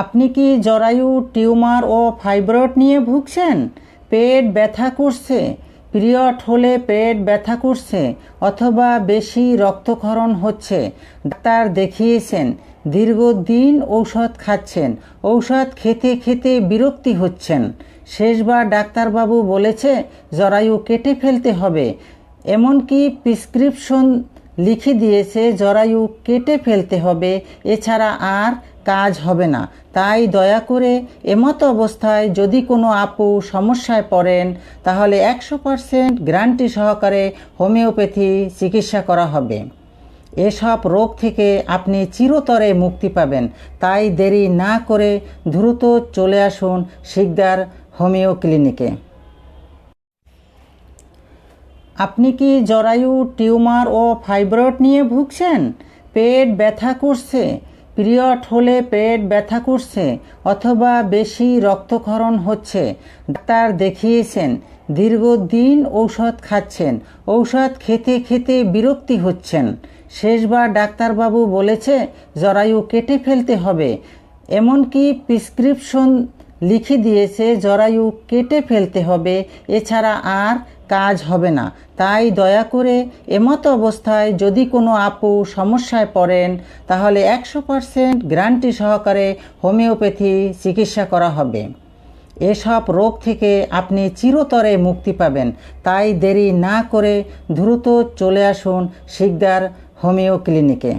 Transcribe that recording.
আপনি কি জরায়ু, টিউমার ও ফাইব্রয়েড নিয়ে ভুগছেন? পেট ব্যথা করছে, পিরিয়ড হলে পেট ব্যথা করছে, অথবা বেশি রক্তক্ষরণ হচ্ছে। ডাক্তার দেখিয়েছেন, দীর্ঘদিন ঔষধ খাচ্ছেন, ঔষধ খেতে খেতে বিরক্তি হচ্ছেন। শেষবার ডাক্তারবাবু বলেছে, জরায়ু কেটে ফেলতে হবে, এমনকি প্রিসক্রিপশন লিখে দিয়েছে, জরায়ু কেটে ফেলতে হবে, এছাড়া আর কাজ হবে না। তাই দয়া করে এমত অবস্থায় যদি কোনো আপু সমস্যায় পড়েন, তাহলে একশো পারসেন্ট গ্যারান্টি সহকারে হোমিওপ্যাথি চিকিৎসা করা হবে। এসব রোগ থেকে আপনি চিরতরে মুক্তি পাবেন। তাই দেরি না করে দ্রুত চলে আসুন শিকদার হোমিও ক্লিনিকে। আপনি কি জরায়ু, টিউমার ও ফাইব্রয়েড নিয়ে ভুগছেন? পেট ব্যথা করছে, পিরিয়ড হলে পেট ব্যথা করছে, অথবা বেশি রক্তক্ষরণ হচ্ছে। ডাক্তার দেখিয়েছেন, দীর্ঘদিন ঔষধ খাচ্ছেন, ঔষধ খেতে খেতে বিরক্তি হচ্ছেন। শেষবার ডাক্তারবাবু বলেছে, জরায়ু কেটে ফেলতে হবে, এমনকি প্রিসক্রিপশন লিখে দিয়েছে, জরায়ু কেটে ফেলতে হবে, এছাড়া আর কাজ হবে না। তাই দয়া করে এমতো অবস্থায় যদি কোনো আপু সমস্যায় পড়েন, তাহলে একশো পারসেন্ট গ্যারান্টি সহকারে হোমিওপ্যাথি চিকিৎসা করা হবে। এসব রোগ থেকে আপনি চিরতরে মুক্তি পাবেন। তাই দেরি না করে দ্রুত চলে আসুন শিকদার হোমিও ক্লিনিকে।